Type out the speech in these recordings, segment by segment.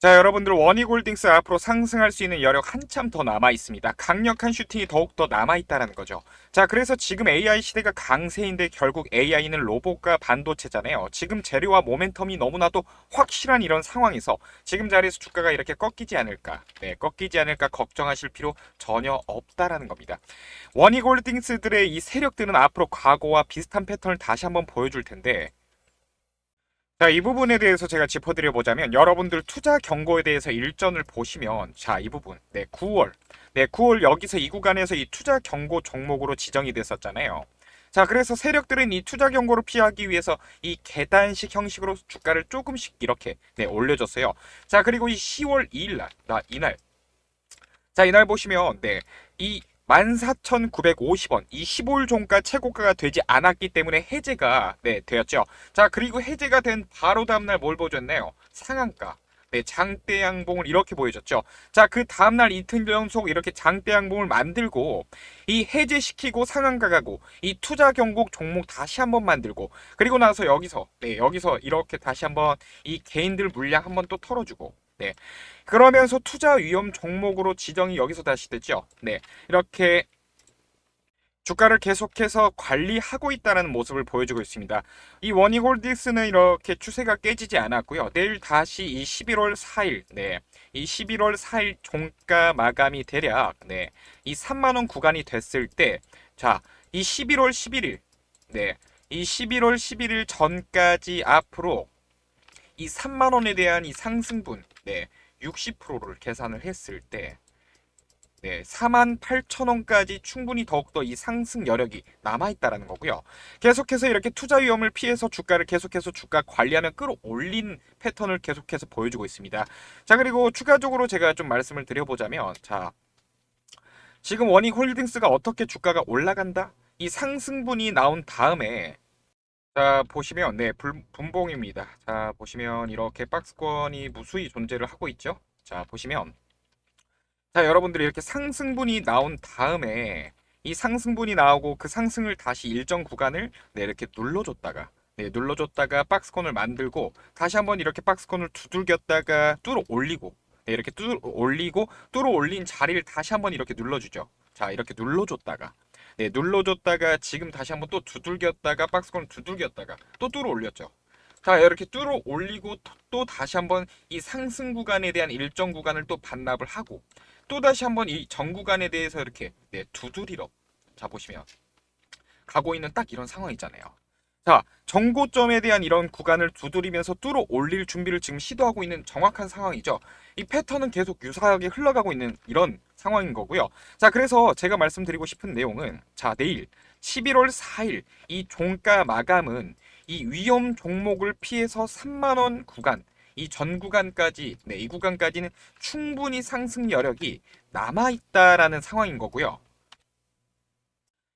자, 여러분들 원희골딩스 앞으로 상승할 수 있는 여력 한참 더 남아 있습니다. 강력한 슈팅이 더욱 더 남아 있다라는 거죠. 자, 그래서 지금 AI 시대가 강세인데 결국 AI는 로봇과 반도체잖아요. 지금 재료와 모멘텀이 너무나도 확실한 이런 상황에서 지금 자리에서 주가가 이렇게 꺾이지 않을까, 네, 꺾이지 않을까 걱정하실 필요 전혀 없다라는 겁니다. 원희골딩스들의 이 세력들은 앞으로 과거와 비슷한 패턴을 다시 한번 보여줄 텐데 자, 이 부분에 대해서 제가 짚어드려 보자면 여러분들 투자 경고에 대해서 일전을 보시면 자, 이 부분. 네, 9월. 네, 9월 여기서 이 구간에서 이 투자 경고 종목으로 지정이 됐었잖아요. 자, 그래서 세력들은 이 투자 경고를 피하기 위해서 이 계단식 형식으로 주가를 조금씩 이렇게 네, 올려줬어요. 자, 그리고 이 10월 2일 날, 나 이날. 자, 이날 보시면 네, 이 14,950원 이 15일 종가 최고가가 되지 않았기 때문에 해제가 네, 되었죠. 자, 그리고 해제가 된 바로 다음날 뭘 보여줬나요? 상한가. 네, 장대 양봉을 이렇게 보여줬죠. 자, 그 다음날 이틀 연속 이렇게 장대 양봉을 만들고 이 해제시키고 상한가 가고 이 투자 경곡 종목 다시 한번 만들고 그리고 나서 여기서 네, 여기서 이렇게 다시 한번 이 개인들 물량 한번 또 털어주고 네. 그러면서 투자 위험 종목으로 지정이 여기서 다시 됐죠. 네. 이렇게 주가를 계속해서 관리하고 있다는 모습을 보여주고 있습니다. 이 원희골디스는 이렇게 추세가 깨지지 않았고요. 내일 다시 이 11월 4일, 네, 이 11월 4일 종가 마감이 대략, 네, 이 3만 원 구간이 됐을 때, 자, 이 11월 11일, 네, 이 11월 11일 전까지 앞으로 이 3만 원에 대한 이 상승분, 네, 60%를 계산을 했을 때, 네, 4만 8천 원까지 충분히 더욱더 이 상승 여력이 남아있다라는 거고요. 계속해서 이렇게 투자 위험을 피해서 주가를 계속해서 주가 관리하면 끌어올린 패턴을 계속해서 보여주고 있습니다. 자, 그리고 추가적으로 제가 좀 말씀을 드려보자면, 자, 지금 원익 홀딩스가 어떻게 주가가 올라간다? 이 상승분이 나온 다음에, 자, 보시면, 네, 불- 분봉입니다. 자, 보시면 이렇게 박스권이 무수히 존재를 하고 있죠? 자, 보시면, 자, 여러분들이 이렇게 상승분이 나온 다음에 이 상승분이 나오고 그 상승을 다시 일정 구간을 네, 이렇게 눌러줬다가 네, 눌러줬다가 박스콘을 만들고 다시 한번 이렇게 박스콘을 두들겼다가 뚫어 올리고 네, 이렇게 뚫어 올리고 뚫어 올린 자리를 다시 한번 이렇게 눌러주죠. 자, 이렇게 눌러줬다가 네, 눌러줬다가 지금 다시 한번 또 두들겼다가 박스콘을 두들겼다가 또 뚫어 올렸죠. 자, 이렇게 뚫어 올리고 또, 또 다시 한번 이 상승 구간에 대한 일정 구간을 또 반납을 하고 또 다시 한번 이 전 구간에 대해서 이렇게 네, 두드리러 자 보시면 가고 있는 딱 이런 상황 있잖아요. 자, 정고점에 대한 이런 구간을 두드리면서 뚫어 올릴 준비를 지금 시도하고 있는 정확한 상황이죠. 이 패턴은 계속 유사하게 흘러가고 있는 이런 상황인 거고요. 자, 그래서 제가 말씀드리고 싶은 내용은 자, 내일 11월 4일 이 종가 마감은 이 위험 종목을 피해서 3만 원 구간 이 전 구간까지 네, 이 구간까지는 충분히 상승 여력이 남아 있다라는 상황인 거고요.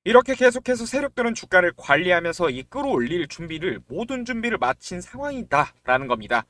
이렇게 계속해서 세력들은 주가를 관리하면서 이 끌어올릴 준비를 모든 준비를 마친 상황이다라는 겁니다.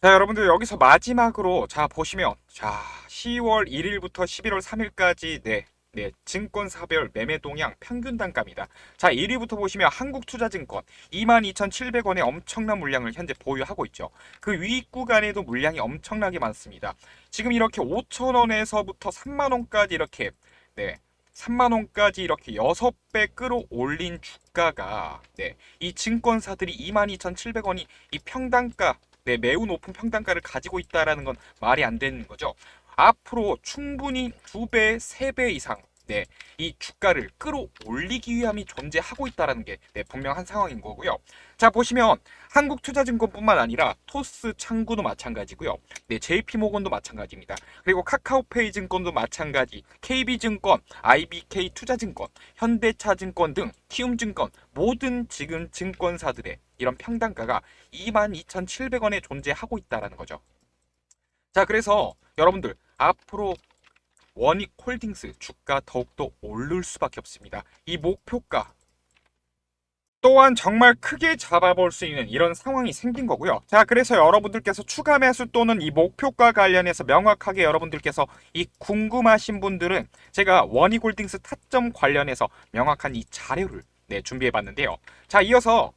자, 여러분들 여기서 마지막으로 자 보시면 자 10월 1일부터 11월 3일까지 네. 네, 증권사별 매매 동향 평균 단가입니다. 자, 1위부터 보시면 한국투자증권 22,700원의 엄청난 물량을 현재 보유하고 있죠. 그위 구간에도 물량이 엄청나게 많습니다. 지금 이렇게 5,000원에서부터 3만 원까지 이렇게 네. 3만 원까지 이렇게 6배 끌어올린 주가가 네. 이 증권사들이 22,700원이 이 평단가 네, 매우 높은 평단가를 가지고 있다라는 건 말이 안 되는 거죠. 앞으로 충분히 두 배, 세배 이상 네, 이 주가를 끌어올리기 위함이 존재하고 있다라는 게 네, 분명한 상황인 거고요. 자 보시면 한국투자증권뿐만 아니라 토스 창구도 마찬가지고요. 네, JP모건도 마찬가지입니다. 그리고 카카오페이 증권도 마찬가지, KB증권, IBK 투자증권, 현대차증권 등 키움증권 모든 지금 증권사들의 이런 평단가가 22,700원에 존재하고 있다라는 거죠. 자, 그래서 여러분들 앞으로 원익 홀딩스 주가 더욱더 오를 수밖에 없습니다. 이 목표가 또한 정말 크게 잡아볼 수 있는 이런 상황이 생긴 거고요. 자, 그래서 여러분들께서 추가 매수 또는 이 목표가 관련해서 명확하게 여러분들께서 이 궁금하신 분들은 제가 원익 홀딩스 타점 관련해서 명확한 이 자료를 네, 준비해 봤는데요. 자, 이어서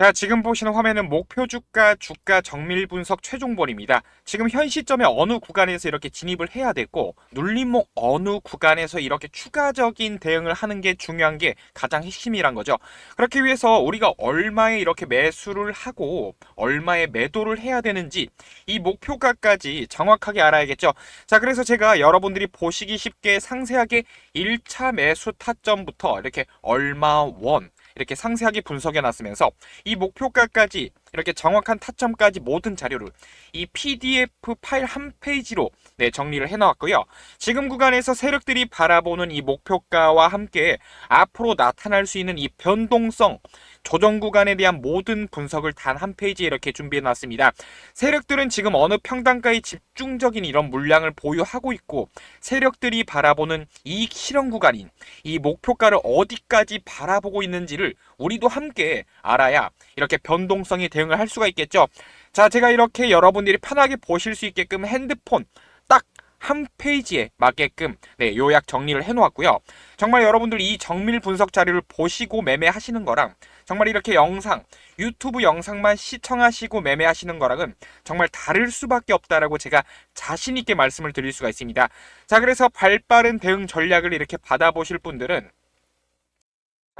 자, 지금 보시는 화면은 목표 주가, 주가 정밀 분석 최종본입니다. 지금 현 시점에 어느 구간에서 이렇게 진입을 해야 되고, 눌림목 어느 구간에서 이렇게 추가적인 대응을 하는 게 중요한 게 가장 핵심이란 거죠. 그렇기 위해서 우리가 얼마에 이렇게 매수를 하고, 얼마에 매도를 해야 되는지, 이 목표가까지 정확하게 알아야겠죠. 자, 그래서 제가 여러분들이 보시기 쉽게 상세하게 1차 매수 타점부터 이렇게 얼마 원, 이렇게 상세하게 분석해 놨으면서 이 목표가까지 이렇게 정확한 타점까지 모든 자료를 이 PDF 파일 한 페이지로 네, 정리를 해 놓았고요. 지금 구간에서 세력들이 바라보는 이 목표가와 함께 앞으로 나타날 수 있는 이 변동성 조정 구간에 대한 모든 분석을 단 한 페이지에 이렇게 준비해 놨습니다. 세력들은 지금 어느 평단가의 집중적인 이런 물량을 보유하고 있고 세력들이 바라보는 이익 실현 구간인 이 목표가를 어디까지 바라보고 있는지를 우리도 함께 알아야 이렇게 변동성이 대응을 할 수가 있겠죠. 자, 제가 이렇게 여러분들이 편하게 보실 수 있게끔 핸드폰 딱 한 페이지에 맞게끔 네, 요약 정리를 해 놓았고요. 정말 여러분들 이 정밀 분석 자료를 보시고 매매하시는 거랑 정말 이렇게 영상, 유튜브 영상만 시청하시고 매매하시는 거랑은 정말 다를 수밖에 없다라고 제가 자신 있게 말씀을 드릴 수가 있습니다. 자, 그래서 발 빠른 대응 전략을 이렇게 받아보실 분들은 자,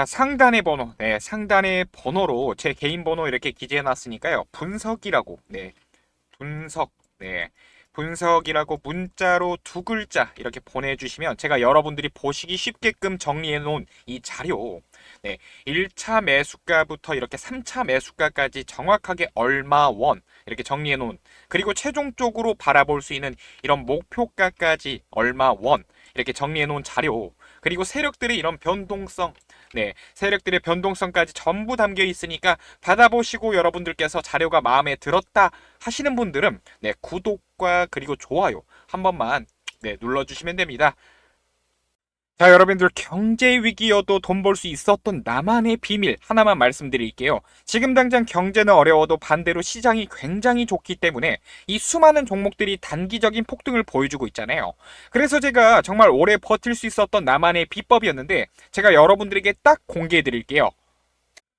상단의 번호, 네, 상단의 번호로 제 개인 번호 이렇게 기재해 놨으니까요. 분석이라고, 네, 분석, 네, 분석이라고 문자로 두 글자 이렇게 보내주시면 제가 여러분들이 보시기 쉽게끔 정리해 놓은 이 자료, 네, 1차 매수가부터 이렇게 3차 매수가까지 정확하게 얼마 원 이렇게 정리해 놓은 그리고 최종적으로 바라볼 수 있는 이런 목표가까지 얼마 원 이렇게 정리해 놓은 자료. 그리고 세력들의 이런 변동성 네, 세력들의 변동성까지 전부 담겨 있으니까 받아보시고 여러분들께서 자료가 마음에 들었다 하시는 분들은 네, 구독과 그리고 좋아요 한 번만 네, 눌러주시면 됩니다. 자, 여러분들 경제 위기여도 돈 벌 수 있었던 나만의 비밀 하나만 말씀드릴게요. 지금 당장 경제는 어려워도 반대로 시장이 굉장히 좋기 때문에 이 수많은 종목들이 단기적인 폭등을 보여주고 있잖아요. 그래서 제가 정말 오래 버틸 수 있었던 나만의 비법이었는데 제가 여러분들에게 딱 공개해 드릴게요.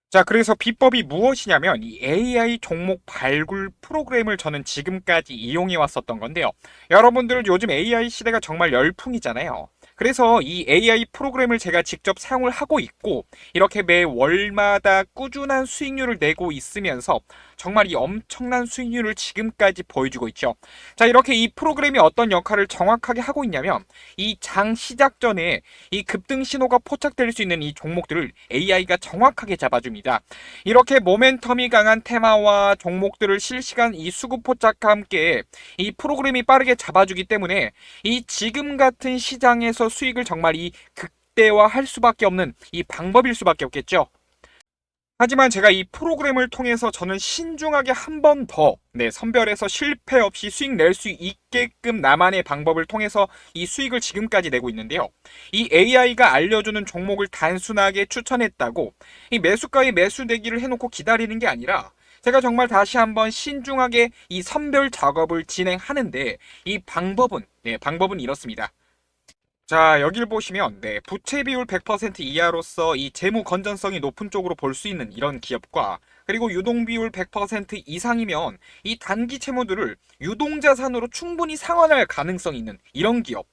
자, 그래서 비법이 무엇이냐면 이 AI 종목 발굴 프로그램을 저는 지금까지 이용해 왔었던 건데요. 여러분들 요즘 AI 시대가 정말 열풍이잖아요. 그래서 이 AI 프로그램을 제가 직접 사용을 하고 있고 이렇게 매 월마다 꾸준한 수익률을 내고 있으면서 정말 이 엄청난 수익률을 지금까지 보여주고 있죠. 자, 이렇게 이 프로그램이 어떤 역할을 정확하게 하고 있냐면 이 장 시작 전에 이 급등 신호가 포착될 수 있는 이 종목들을 AI가 정확하게 잡아줍니다. 이렇게 모멘텀이 강한 테마와 종목들을 실시간 이 수급 포착과 함께 이 프로그램이 빠르게 잡아주기 때문에 이 지금 같은 시장에서 수익을 정말 이 극대화할 수밖에 없는 이 방법일 수밖에 없겠죠. 하지만 제가 이 프로그램을 통해서 저는 신중하게 한 번 더, 네, 선별해서 실패 없이 수익 낼 수 있게끔 나만의 방법을 통해서 이 수익을 지금까지 내고 있는데요. 이 AI가 알려주는 종목을 단순하게 추천했다고 이 매수가에 매수되기를 해놓고 기다리는 게 아니라 제가 정말 다시 한번 신중하게 이 선별 작업을 진행하는데 이 방법은, 네, 방법은 이렇습니다. 자, 여길 보시면 네, 부채 비율 100% 이하로서 이 재무 건전성이 높은 쪽으로 볼 수 있는 이런 기업과 그리고 유동 비율 100% 이상이면 이 단기 채무들을 유동 자산으로 충분히 상환할 가능성이 있는 이런 기업.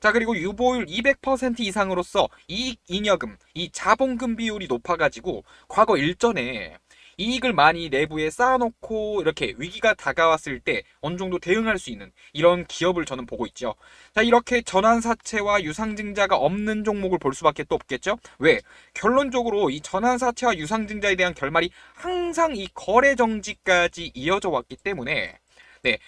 자, 그리고 유보율 200% 이상으로서 이익 잉여금, 이 자본금 비율이 높아 가지고 과거 일전에 이익을 많이 내부에 쌓아놓고 이렇게 위기가 다가왔을 때 어느 정도 대응할 수 있는 이런 기업을 저는 보고 있죠. 자, 이렇게 전환사채와 유상증자가 없는 종목을 볼 수밖에 또 없겠죠. 왜? 결론적으로 이 전환사채와 유상증자에 대한 결말이 항상 이 거래 정지까지 이어져 왔기 때문에 네.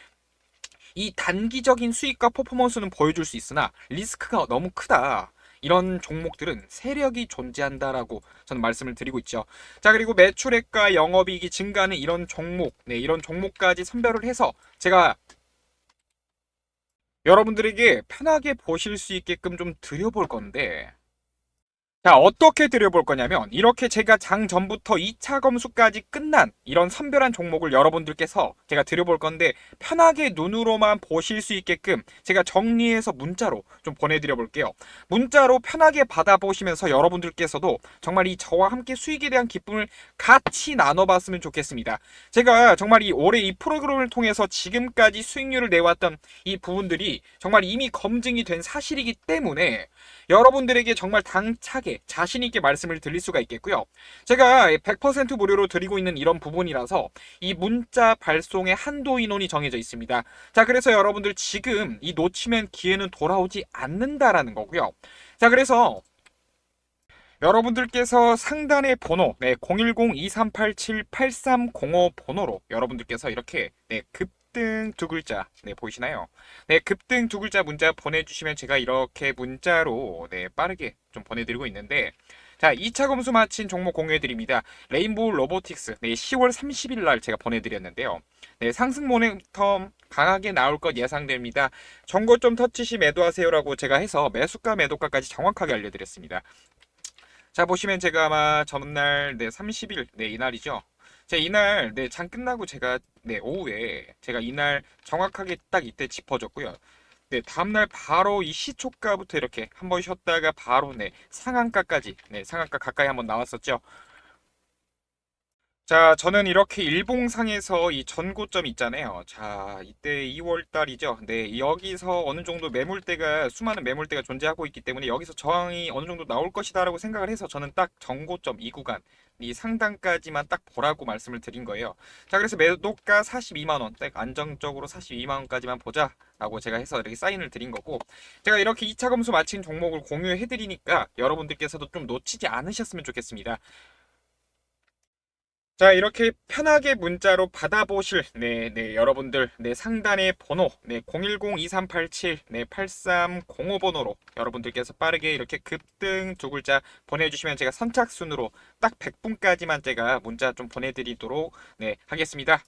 이 단기적인 수익과 퍼포먼스는 보여줄 수 있으나 리스크가 너무 크다. 이런 종목들은 세력이 존재한다라고 저는 말씀을 드리고 있죠. 자, 그리고 매출액과 영업이익이 증가하는 이런 종목, 네, 이런 종목까지 선별을 해서 제가 여러분들에게 편하게 보실 수 있게끔 좀 드려볼 건데, 자, 어떻게 드려볼 거냐면, 이렇게 제가 장 전부터 2차 검수까지 끝난 이런 선별한 종목을 여러분들께서 제가 드려볼 건데, 편하게 눈으로만 보실 수 있게끔 제가 정리해서 문자로 좀 보내드려 볼게요. 문자로 편하게 받아보시면서 여러분들께서도 정말 이 저와 함께 수익에 대한 기쁨을 같이 나눠봤으면 좋겠습니다. 제가 정말 이 올해 이 프로그램을 통해서 지금까지 수익률을 내왔던 이 부분들이 정말 이미 검증이 된 사실이기 때문에 여러분들에게 정말 당차게 자신 있게 말씀을 드릴 수가 있겠고요. 제가 100% 무료로 드리고 있는 이런 부분이라서 이 문자 발송의 한도 인원이 정해져 있습니다. 자, 그래서 여러분들 지금 이 놓치면 기회는 돌아오지 않는다라는 거고요. 자, 그래서 여러분들께서 상단의 번호, 네, 010-2387-8305 번호로 여러분들께서 이렇게, 네, 급 등 두 글자, 네, 보이시나요? 네, 급등 두 글자 문자 보내주시면 제가 이렇게 문자로, 네, 빠르게 좀 보내드리고 있는데, 자, 2차 검수 마친 종목 공유해드립니다. 레인보우 로보틱스, 네, 10월 30일 날 제가 보내드렸는데요. 네, 상승 모멘텀 강하게 나올 것 예상됩니다. 정고점 터치 시 매도하세요라고 제가 해서 매수가 매도가까지 정확하게 알려드렸습니다. 자 보시면 제가 아마 전날 네 30일 네 이날이죠. 제가 이날 네 장 끝나고 제가 네 오후에 제가 이날 정확하게 딱 이때 짚어줬고요. 네 다음날 바로 이 시초가부터 이렇게 한번 쉬었다가 바로 네 상한가까지 네 상한가 가까이 한번 나왔었죠. 자, 저는 이렇게 일봉상에서 이 전고점 있잖아요. 자, 이때 2월 달이죠. 네, 여기서 어느 정도 매물대가, 수많은 매물대가 존재하고 있기 때문에 여기서 저항이 어느 정도 나올 것이다라고 생각을 해서 저는 딱 전고점 이 구간, 이 상단까지만 딱 보라고 말씀을 드린 거예요. 자, 그래서 매도가 42만원, 딱 안정적으로 42만원까지만 보자 라고 제가 해서 이렇게 사인을 드린 거고, 제가 이렇게 2차 검수 마친 종목을 공유해 드리니까 여러분들께서도 좀 놓치지 않으셨으면 좋겠습니다. 자, 이렇게 편하게 문자로 받아보실, 네, 네, 여러분들, 네, 상단의 번호, 네, 010-2387, 네, 8305 번호로 여러분들께서 빠르게 이렇게 급등 두 글자 보내주시면 제가 선착순으로 딱 100분까지만 제가 문자 좀 보내드리도록, 네, 하겠습니다.